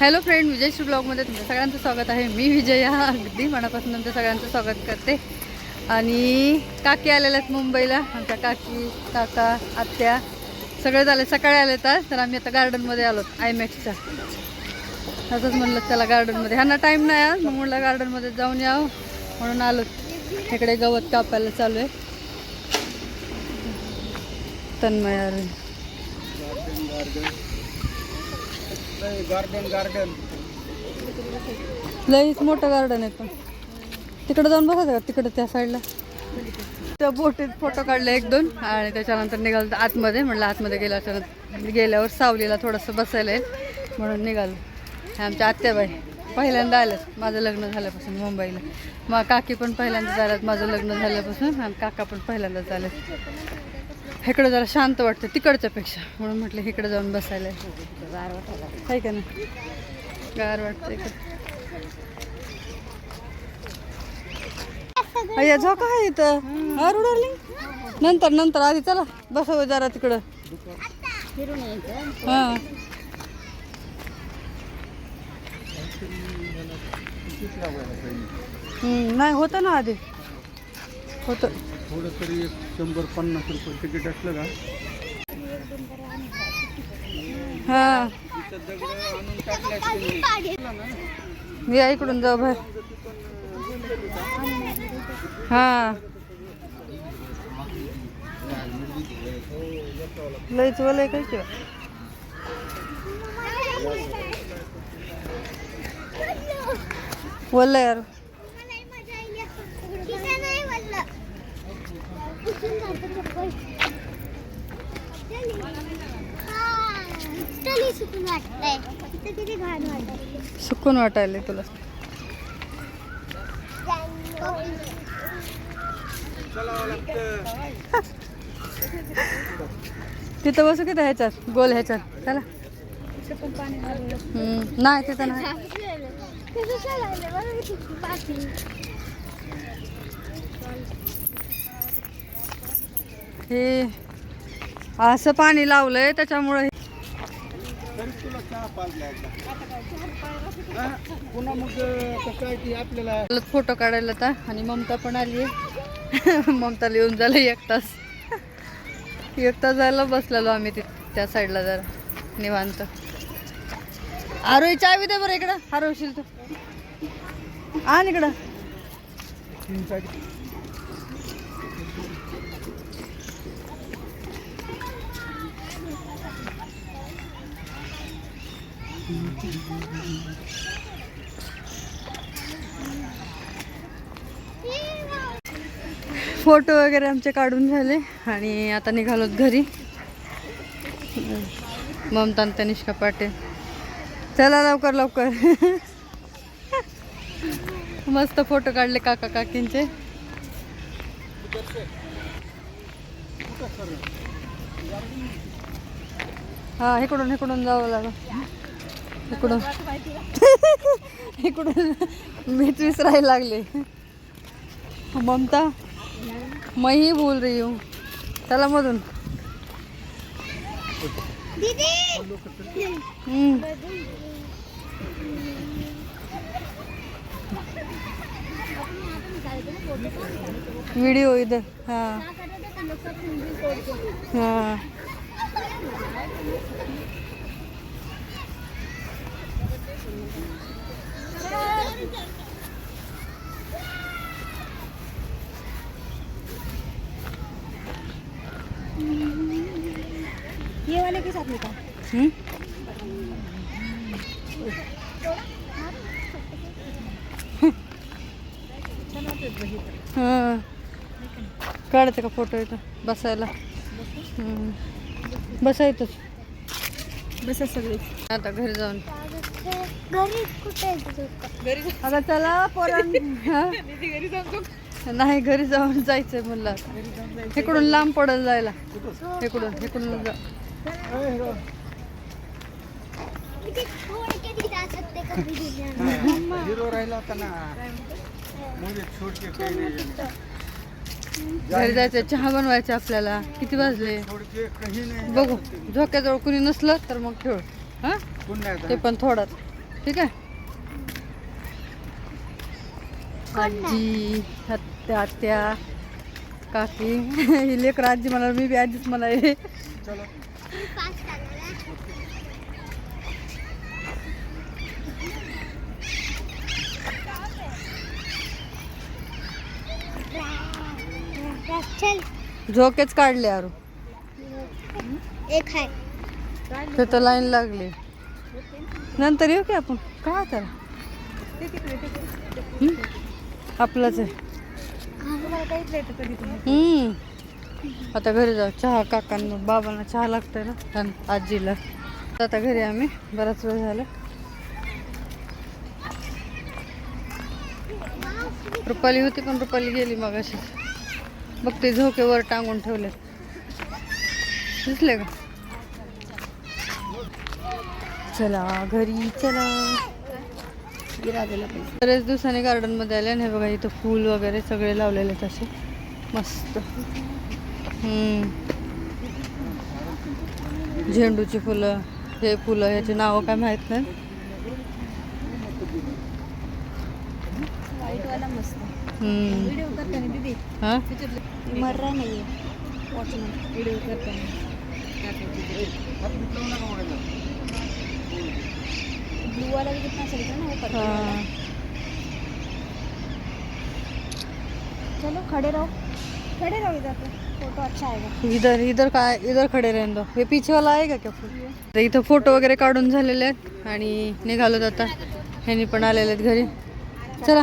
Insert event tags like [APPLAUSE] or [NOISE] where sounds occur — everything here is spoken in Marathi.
हॅलो फ्रेंड विजयश्री ब्लॉगमध्ये तुमचं सगळ्यांचं स्वागत आहे. मी विजया अगदी मनापासून तुमचं सगळ्यांचं स्वागत करते. आणि काकी आलेल्या आहेत मुंबईला. आमच्या काकी काका आत्या सगळे झाले. सकाळी आले तर तर आम्ही आता गार्डनमध्ये आलो आयमॅक्सच्या असंच म्हणलं त्याला गार्डनमध्ये ह्यांना टाईम नाही आज मग म्हणलं गार्डनमध्ये जाऊन यावं. म्हणून आलो. इकडे गवत कापायला चालू आहे. तन्मय गार्डन गार्डन लईच मोठं गार्डन आहे पण. तिकडे जाऊन बघा का तिकडे त्या साईडला त्या बोटीत फोटो काढले एक दोन. आणि त्याच्यानंतर निघालं आतमध्ये. म्हणलं आतमध्ये गेल्याच्या गेल्यावर सावलीला थोडंसं बसायला आहे म्हणून निघालो. हे आमच्या आत्याबाई. पहिल्यांदा आल्यात. माझं लग्न झाल्यापासून मुंबईला. मग काकी पण पहिल्यांदा आल्यात. माझं लग्न झाल्यापासून आणि काका पण पहिल्यांदाच आल्यात. इकडं जरा शांत वाटतं तिकडच्या पेक्षा म्हणून म्हटलं इकडे जाऊन बसायला. गार वाटायला आहे का नाही? गार वाटतं इकडं. अय्या झोका आहे इथं? अरे डार्लिंग? नंतर नंतर आधी चला. बसव जरा तिकडं. हां. नाही होतं ना आधी. होतं. थोडं तरी एक शंभर पन्नास रुपये तिकीट असलं का? हा. तिथं दगड आणून टाकले असते या इकडून जाऊ बाहेर. हा. लयच वलय काय किंवा वल्ल यार. सुकून वाटायले वाटायला तुला. तिथं बसू किती ह्याच्यात गोल ह्याच्यात. चला. नाही तिथं नाही. हे असं पाणी लावलंय त्याच्यामुळे पुन्हा मग आपल्याला फोटो काढायला आता आणि ममता पण आली आहे. [LAUGHS] ममताला येऊन झालं एक तास. एक तास जायला बसलेलो आम्ही तिथे त्या साईडला जरा निवांत. आरोही चावी दे बरं इकडं हरवशील तू. आण इकडं. फोटो वगैरे आमचे काढून झाले आणि आता निघालोत घरी. ममता तनिष्का पाटील. चला लवकर लवकर. मस्त फोटो काढले काका काकींचे. हा इकडून इकडून जावं लागलं. इकडून. [LAUGHS] इकडून मीच विसरायला लागले. ममता मैं ही भूल रही हूँ. चला मधून. वीडियो इधर हाँ. हाँ. ये वाले के साथ निकाल हम्म? हां. काढायचं का फोटो इथं? बसायला. हम्म. बसायचंच बस सगळे. आता घरी जाऊन. घरी कुठे घरी आता चला पोरां नाही घरी जाऊन जायचंय म्हणलं आता. इकडून लांब पडल जायला. इकडून इकडून जा. किती थोडे किती जा हिरो राहिला होता ना. मुझे छोड़ के काही नाही घरी जायचं चहा बनवायचं आपल्याला. किती वाजले? बघू. झोक्याजवळ कुणी नसलं तर मग खेळ हा? ते पण थोडाच. ठीक आहे? आजी आत्या आत्या काकी ही लेकर आजी म्हणा मी बी आजीच म्हणा हे चलो. झोकेच काढले अरू. एक आहे ते तर लाईन लागली. नंतर येऊ की आपण? काय हं? आपलंच आहे. आता घरी जाऊ. चहा काकांना बाबांना चहा लागतंय ना आणि आजीला. आता घरी आम्ही. बराच वेळ झाला. रुपाली होती पण रुपाली गेली मग अशी बघ ते झोके वर टांगून ठेवले दिसले का? चला घरी चला. बरेच दिवसांनी गार्डनमध्ये आले आणि हे बघा इथं फूल वगैरे सगळे लावलेले असे. मस्त. हम्म. झेंडूची फुलं हे फुलं ह्याची नावं काय माहीत नाही. हम्म. हा मर्रा नाही ब्लू व्हिडिओ करताना ब्लूवाला चल रहा ना चलो खड़े रहो खड़े रहो इधर पे फोटो अच्छा आएगा इधर इधर काय इधर खडे रहने दो हे पीछेवाला आहे का क्या तर इथं फोटो वगैरे काढून झालेले आहेत आणि निघालो आता. ह्यांनी पण आलेले आहेत घरी. चला.